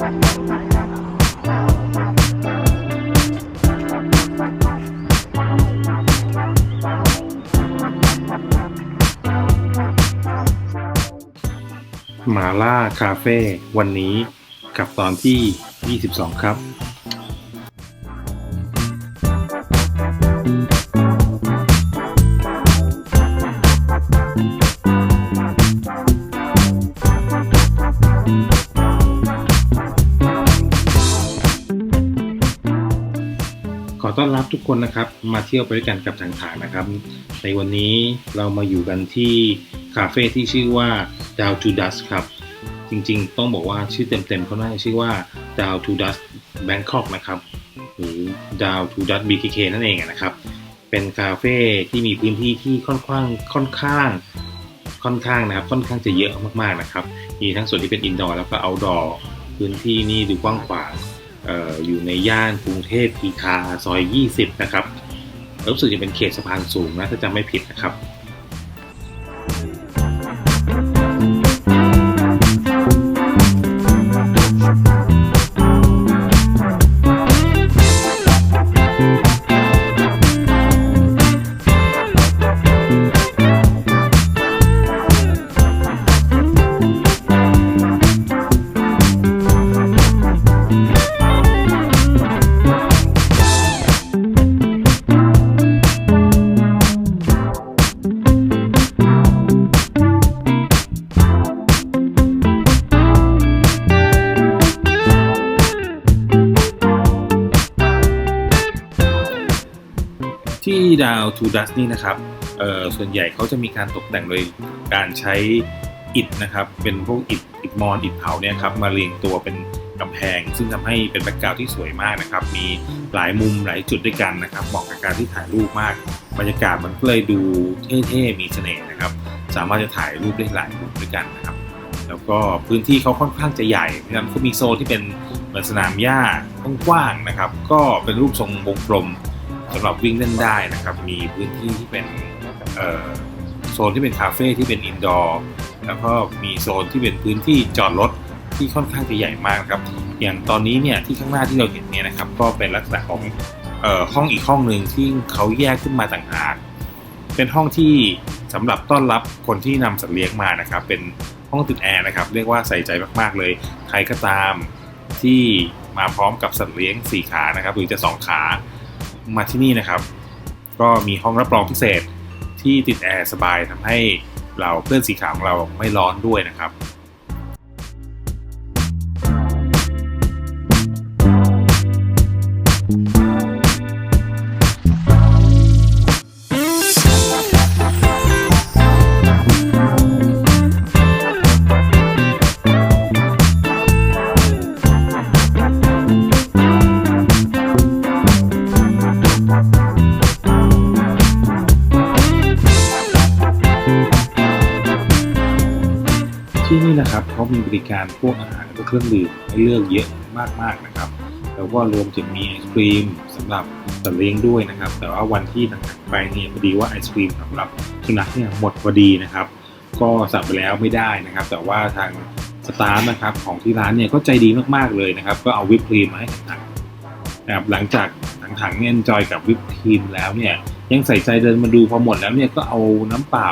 มาล่าคาเฟ่วันนี้กับตอนที่ 22 ครับ ต้อนรับทุกคนนะครับมาเที่ยวไปด้วยกันกับทางถางนะครับ ในวันนี้เรามาอยู่กันที่คาเฟ่ที่ชื่อว่า Down to Dust ครับ จริงๆ ต้องบอกว่าชื่อเต็มๆเขาน่าจะชื่อว่า Down to Dust Bangkok นะครับหรือ Down to Dust BKK นั่นเองนะครับ เป็นคาเฟ่ที่มีพื้นที่ที่ค่อนข้างค่อนข้างค่อนข้างนะครับค่อนข้างจะเยอะมากๆนะครับ มีทั้งส่วนที่เป็นอินดอร์แล้วก็เอาดอร์พื้นที่นี่ดูกว้างขวาง ออยู่ในย่านกรุงเทพพีคาซอย 20 นะครับ รู้สึกจะเป็นเขตสะพานสูงนะถ้าจำไม่ผิดนะครับ ที่ดาวทูดัสนี่นะครับเอ่อส่วนใหญ่เขาจะมีการตกแต่งโดยการใช้อิฐนะครับ เป็นพวกอิฐอิฐมอนอิฐเผาเนี่ยครับมาเรียงตัวเป็นกำแพง ซึ่งทำให้เป็นแบ็กกราวด์ที่สวยมากนะครับ มีหลายมุมหลายจุดด้วยกันนะครับเหมาะกับการที่ถ่ายรูปมาก บรรยากาศมันก็เลยดูเท่ๆมีเสน่ห์นะครับ สามารถจะถ่ายรูปได้หลายมุมด้วยกันนะครับ แล้วก็พื้นที่เขาค่อนข้างจะใหญ่นะครับเขามีโซนที่เป็นเหมือนสนามหญ้ากว้างๆนะครับ ก็เป็นรูปทรงวงกลม สำหรับวิ่งเล่นได้นะครับ มีพื้นที่ที่เป็นโซนที่เป็นคาเฟ่ที่เป็นอินดอร์แล้วก็มีโซนที่เป็นพื้นที่จอดรถที่ค่อนข้างจะใหญ่มากครับ อย่างตอนนี้เนี่ยที่ข้างหน้าที่เราเห็นเนี่ยนะครับ ก็เป็นลักษณะของออห้องอีกห้องหนึ่งที่เขาแยกขึ้นมาต่างหากเป็นห้องที่สำหรับต้อนรับคนที่นำสัตว์เลี้ยงมานะครับ เป็นห้องติดแอร์นะครับ เรียกว่าใส่ใจมากๆเลย ใครก็ตามที่มาพร้อมกับสัตว์เลี้ยงสี่ขานะครับหรือจะสองขา มาที่นี่นะครับ ก็มีห้องรับรองพิเศษที่ติดแอร์สบายทำให้เราเพื่อนสีขาวของเราไม่ร้อนด้วยนะครับ มีบริการพวกอาหารพวกเครื่องดื่มให้เลือกเยอะมากๆนะครับ แล้วก็รวมถึงมีไอศครีมสำหรับสัตว์เลี้ยงด้วยนะครับ แต่ว่าวันที่ต่างๆไปเนี่ยพอดีว่าไอศครีมสำหรับสุนัขเนี่ยหมดพอดีนะครับ ก็สั่งไปแล้วไม่ได้นะครับ แต่ว่าทางสตาฟนะครับของที่ร้านเนี่ยก็ใจดีมากๆเลยนะครับ ก็เอาวิปครีมมาให้ถังนะครับหลังจากถังๆเนี่ยจอยกับวิปครีมแล้วเนี่ยยังใส่ใจเดินมาดูพอหมดแล้วเนี่ยก็เอาน้ำเปล่า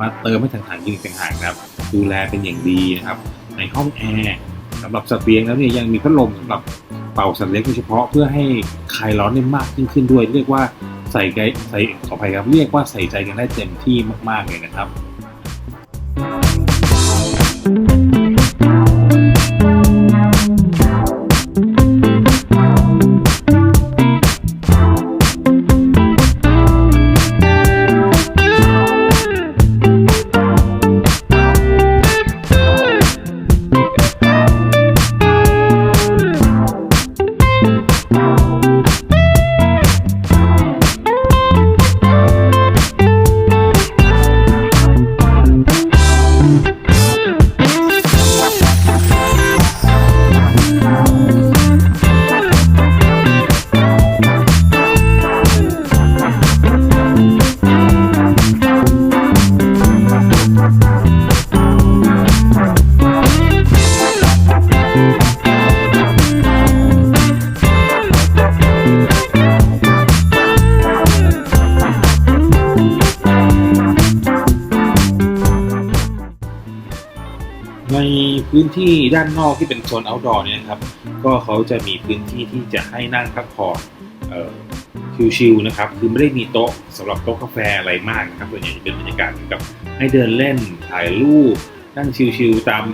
มาเติมให้ถังๆกินอีกต่างหากนะครับ ดูแลเป็นอย่างดีนะครับในห้องแอร์สำหรับสัตว์เลี้ยงแล้วเนี่ยยังมีพัดลมสำหรับเป่าสัตว์เลี้ยงโดยเฉพาะเพื่อให้คลายร้อนได้มากยิ่งขึ้นด้วย เรียกว่าใส่ใจใส่ขออภัยครับเรียกว่าใส่ใจกันได้เต็มที่มากๆเลยนะครับ พื้นที่ด้านนอกที่เป็นโซน outdoor เนี่ยนะครับ ก็เขาจะมีพื้นที่ที่จะให้นั่งพักผ่อนชิลๆนะครับ คือไม่ได้มีโต๊ะสำหรับโต๊ะกาแฟอะไรมากนะครับส่วนใหญ่จะเป็นบรรยากาศเหมือนกับให้เดินเล่นถ่ายรูปนั่งชิลๆตาม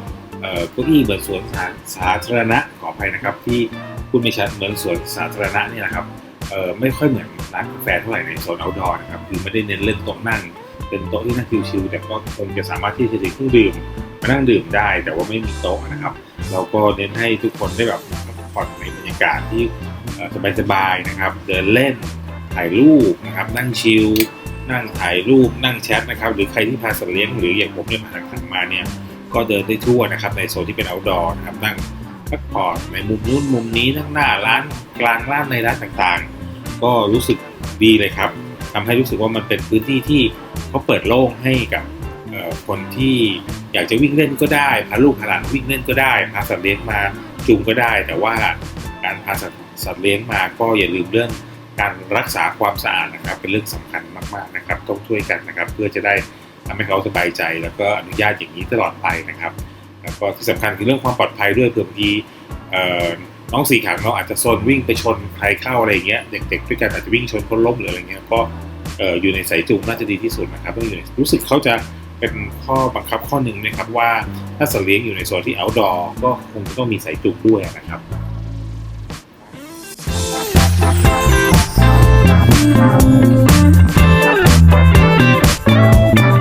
เก้าอี้เหมือนสวนสาสาธารณะขออภัยนะครับ ที่พูดไม่ชัดเหมือนสวนสาธารณะเนี่ยนะครับไม่ค่อยเหมือนร้านกาแฟเท่าไหร่ในโซน outdoor นะครับคือไม่ได้เน้นเล่นโต๊ะนั่ง เป็นโต๊ะที่นั่งชิลๆแต่ก็คงจะสามารถที่จะดื่มเครื่องดื่ม นั่งดื่มได้แต่ว่าไม่มีโต๊ะนะครับ เราก็เน้นให้ทุกคนได้แบบพักผ่อนในบรรยากาศที่สบายๆนะครับ เดินเล่นถ่ายรูปนะครับ นั่งชิลนั่งถ่ายรูปนั่งแชทนะครับ หรือใครที่พาสัตว์เลี้ยงหรืออย่างผมเนี่ยมาทางมาเนี่ยก็เดินได้ทั่วนะครับในโซนที่เป็น outdoor นะครับนั่งพักผ่อนในมุมนู้นมุมนี้ทั้งหน้าร้านกลางร้านในร้านต่างๆ ก็รู้สึกดีเลยครับทำให้รู้สึกว่ามันเป็นพื้นที่ที่เขาเปิดโล่งให้กับ คนที่อยากจะวิ่งเล่นก็ได้พาลูกพาหลานวิ่งเล่นก็ได้พาสัตว์เลี้ยงมาจูงก็ได้ แต่ว่าการพาสัตว์สัตว์เลี้ยงมาก็อย่าลืมเรื่องการรักษาความสะอาดนะครับ เป็นเรื่องสำคัญมากๆนะครับ ต้องช่วยกันนะครับ เพื่อจะได้ทำให้เขาสบายใจ แล้วก็อนุญาตอย่างนี้ตลอดไปนะครับแล้วก็ที่สำคัญคือเรื่องความปลอดภัยด้วยเผื่อบางทีน้องสี่ขาเราอาจจะโซนวิ่งไปชนใครเข้าอะไรอย่างเงี้ยเด็กๆด้วยกันอาจจะวิ่งชนคนล้มหรืออะไรเงี้ยก็อยู่ในสายจูงน่าจะดีที่สุดนะครับต้องอยู่รู้สึกเขาจะ เป็นข้อบังคับข้อหนึ่งนะครับว่าถ้าสัตว์เลี้ยงอยู่ในโซนที่ outdoor ก็คงจะต้องมีสายจูงด้วยนะครับใน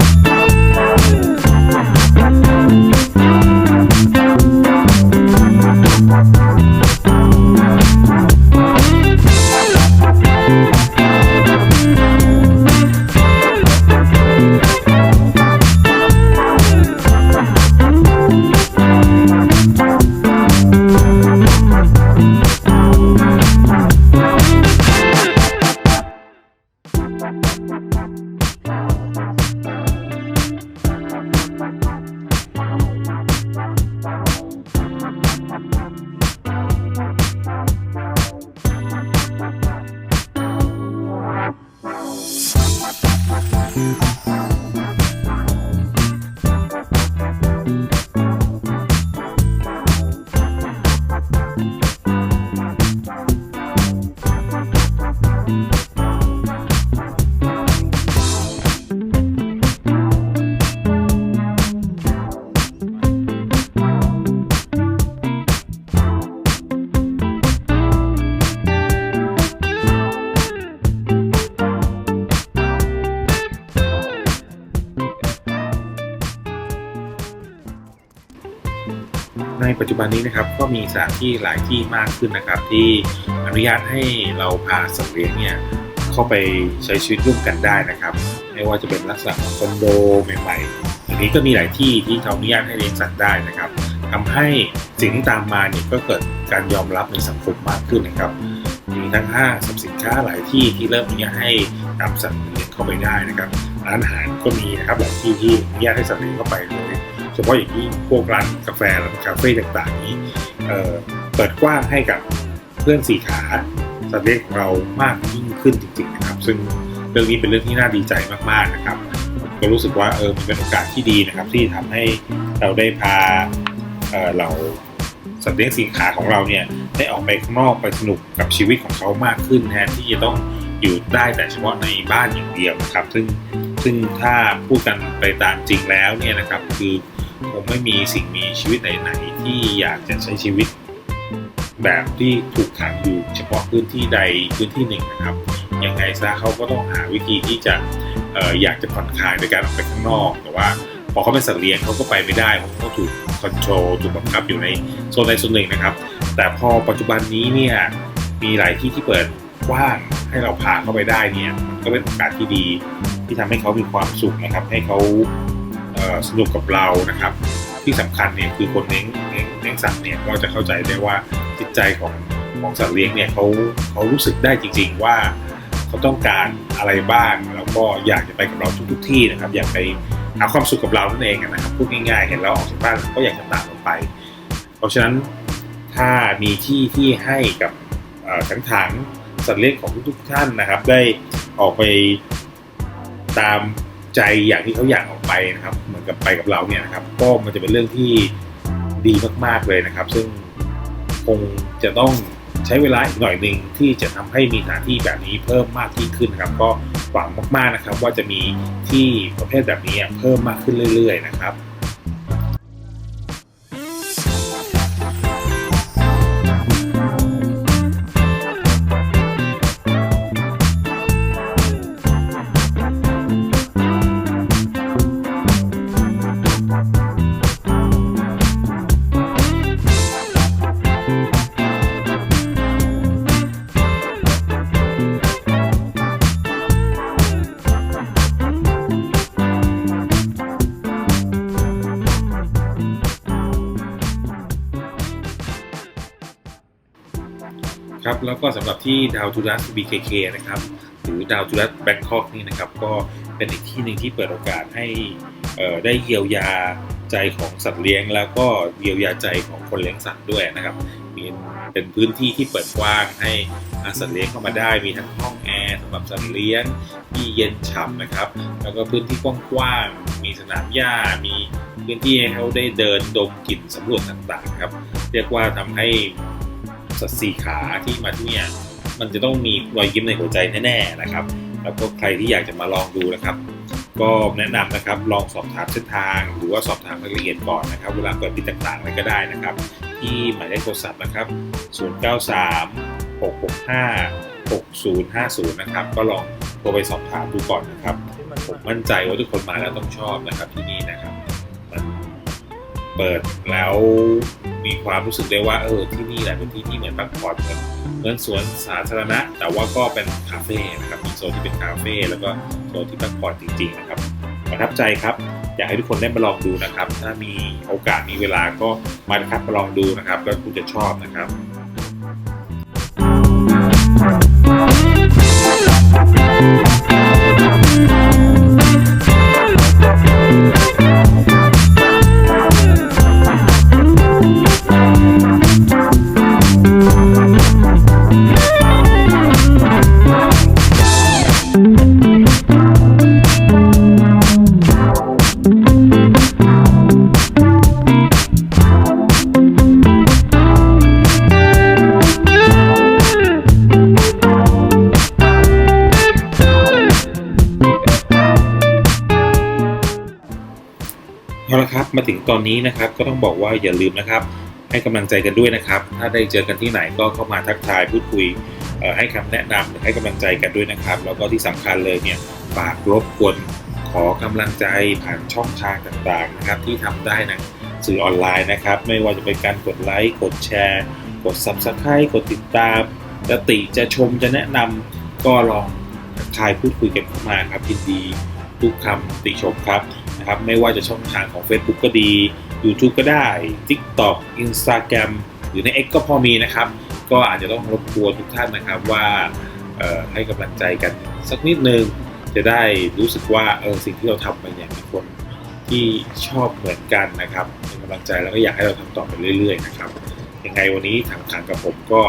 ปัจจุบันนี้นะครับก็มีสถานที่หลายที่มากขึ้นนะครับ ที่อนุญาตให้เราพาสัตว์เลี้ยงเนี่ยเข้าไปใช้ชีวิตร่วมกันได้นะครับไม่ว่าจะเป็นลักษณะของคอนโดใหม่ๆอย่างนี้ก็มีหลายที่ที่เขาอนุญาตให้เลี้ยงสัตว์ได้นะครับทำให้สิ่งที่ตามมาเนี่ยก็เกิดการยอมรับในสังคมมากขึ้นนะครับมีทั้งห้างสรรพสินค้าหลายที่ที่เริ่มอนุญาตให้นำสัตว์เลี้ยงเข้าไปได้นะครับร้านอาหารก็มีนะครับหลายที่ที่อนุญาตให้สัตว์เลี้ยงเข้าไปเลย เฉพาะอย่างยิ่พวกร้านกาแฟร้านคาเฟ่ต่างๆนี้เอ่อเปิดกว้างให้กับเพื่อนสี่ขาสัตว์เลี้ยงของเรามากยิ่งขึ้นจริงๆนะครับ ซึ่งเรื่องนี้เป็นเรื่องที่น่าดีใจมากๆนะครับ ก็รู้สึกว่าเออมันเป็นโอกาสที่ดีนะครับ ที่ทำให้เราได้พาเอ่อเราสัตว์เลี้ยงสี่ขาของเราเนี่ยได้ออกไปข้างนอกไปสนุกกับชีวิตของเขามากขึ้นแทนที่จะต้องอยู่ได้แต่เฉพาะในบ้านอย่างเดียวนะครับ ซึ่งซึ่งถ้าพูดกันไปตามจริงแล้วเนี่ยนะครับ คือ คงไม่มีสิ่งมีชีวิตไหนๆที่อยากจะใช้ชีวิต แบบที่ถูกขังอยู่เฉพาะพื้นที่ใดพื้นที่หนึ่งนะครับ ยังไงซะเขาก็ต้องหาวิธีที่จะอออยากจะผ่อนคลายโดยการออกไปข้างนอก แต่ว่าพอเขาเป็นสัตว์เลี้ยงเขาก็ไปไม่ได้เพราะเขาถูกคอนโทรลถูกบังคับอยู่ในโซนใดโซนหนึ่งนะครับ แต่พอปัจจุบันนี้เนี่ยมีหลายที่ที่เปิดกว้างให้เราพาเข้าไปได้เนี่ยมันก็เป็นโอกาสที่ดีที่ทำให้เขามีความสุขนะครับ ให้เขา สนุกกับเรานะครับ ที่สำคัญเนี่ยคือคนเลี้ยงเลี้ยงเลี้ยงสัตว์เนี่ยก็จะเข้าใจได้ว่าจิตใจของของสัตว์เลี้ยงเนี่ยเขาเขารู้สึกได้จริง ๆ ว่าเขาต้องการอะไรบ้างแล้วก็อยากจะไปกับเราทุกๆที่นะครับ อยากไปหาความสุขกับเรานั่นเองนะครับพูดง่ายๆเห็นเราออกจากบ้านก็อยากจะตามเราไป เพราะฉะนั้นถ้ามีที่ที่ให้กับทั้งทางสัตว์เลี้ยงของทุกๆท่านนะครับ ได้ออกไปตาม ใจอย่างที่เขาอยากออกไปนะครับ เหมือนกับไปกับเราเนี่ยนะครับ ก็มันจะเป็นเรื่องที่ดีมากๆเลยนะครับ ซึ่งคงจะต้องใช้เวลาอีกหน่อยหนึ่งที่จะทำให้มีสถานที่แบบนี้เพิ่มมากยิ่งขึ้นนะครับ ก็หวังมากๆนะครับ ว่าจะมีที่ประเภทแบบนี้เพิ่มมากขึ้นเรื่อย ๆ นะครับ ก็สำหรับที่ดาวจูดัส BKK นะครับหรือดาวจูดัสแบงคอกนี่นะครับก็เป็นอีกที่หนึ่งที่เปิดโอกาสให้ได้เยียวยาใจของสัตว์เลี้ยง แล้วก็เยียวยาใจของคนเลี้ยงสัตว์ด้วยนะครับมีเป็นพื้นที่ที่เปิดกว้างให้สัตว์เลี้ยงเข้ามาได้ มีทั้งห้องแอร์สำหรับสัตว์เลี้ยงที่เย็นฉ่ำนะครับ แล้วก็พื้นที่กว้างๆ มีสนามหญ้า มีพื้นที่ให้เขาได้เดินดมกลิ่นสำรวจต่างๆครับ เรียกว่าทำให้ สัตว์สี่ขาที่มาที่เนี่ยมันจะต้องมีรอยยิ้มในหัวใจแน่ๆนะครับ แล้วก็ใครที่อยากจะมาลองดูนะครับ ก็แนะนำนะครับลองสอบถามเส้นทาง หรือว่าสอบถามรายละเอียดก่อนนะครับ เวลาเปิดปิดต่างๆอะไรก็ได้นะครับ ที่หมายเลขโทรศัพท์นะครับ 093 665 6050 นะครับ ก็ลองโทรไปสอบถามดูก่อนนะครับ ผมมั่นใจว่าทุกคนมาแล้วต้องชอบนะครับที่นี่นะครับ มันเปิดแล้ว มีความรู้สึกได้ว่าเออที่นี่แหละเป็นที่ที่เหมือนพักผ่อนเหมือนเหมือนสวนสาธารณะ แต่ว่าก็เป็นคาเฟ่นะครับมีโซนที่เป็นคาเฟ่แล้วก็โซนที่พักผ่อนจริงๆนะครับประทับใจครับอยากให้ทุกคนได้มาลองดูนะครับ ถ้ามีโอกาสมีเวลาก็มาครับมาลองดูนะครับแล้วคุณจะชอบนะครับ เอาละครับมาถึงตอนนี้นะครับก็ต้องบอกว่าอย่าลืมนะครับ ให้กำลังใจกันด้วยนะครับ ถ้าได้เจอกันที่ไหนก็เข้ามาทักทายพูดคุย ให้คำแนะนำให้กำลังใจกันด้วยนะครับ แล้วก็ที่สำคัญเลยเนี่ยฝากรบกวนขอกำลังใจผ่านช่องทางต่างๆนะครับ ที่ทำได้นะสื่อออนไลน์นะครับ ไม่ว่าจะเป็นการกดไลค์กดแชร์ กด Subscribe กดติดตามจะติจะชมจะแนะนำก็ลองทักทายพูดคุยกันเข้ามาครับยินดีทุกคำติชมครับนะครับ ไม่ว่าจะช่องทางของ Facebook ก็ดี YouTube ก็ได้ TikTok Instagram หรือใน X ก็พอมีนะครับ ก็อาจจะต้องรบกวนทุกท่านนะครับว่าให้กำลังใจกันสักนิดนึงจะได้รู้สึกว่าเออสิ่งที่เราทำไปเนี่ยมีคนที่ชอบเหมือนกันนะครับเป็นกำลังใจแล้วก็อยากให้เราทำต่อไปเรื่อย ๆ นะครับยังไงวันนี้ทางทางกับผมก็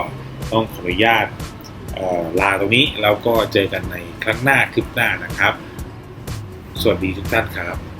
ต้องขออนุญาตลาตรงนี้แล้วก็เจอกันในครั้งหน้าคลิปหน้านะครับ สวัสดีทุกท่านครับ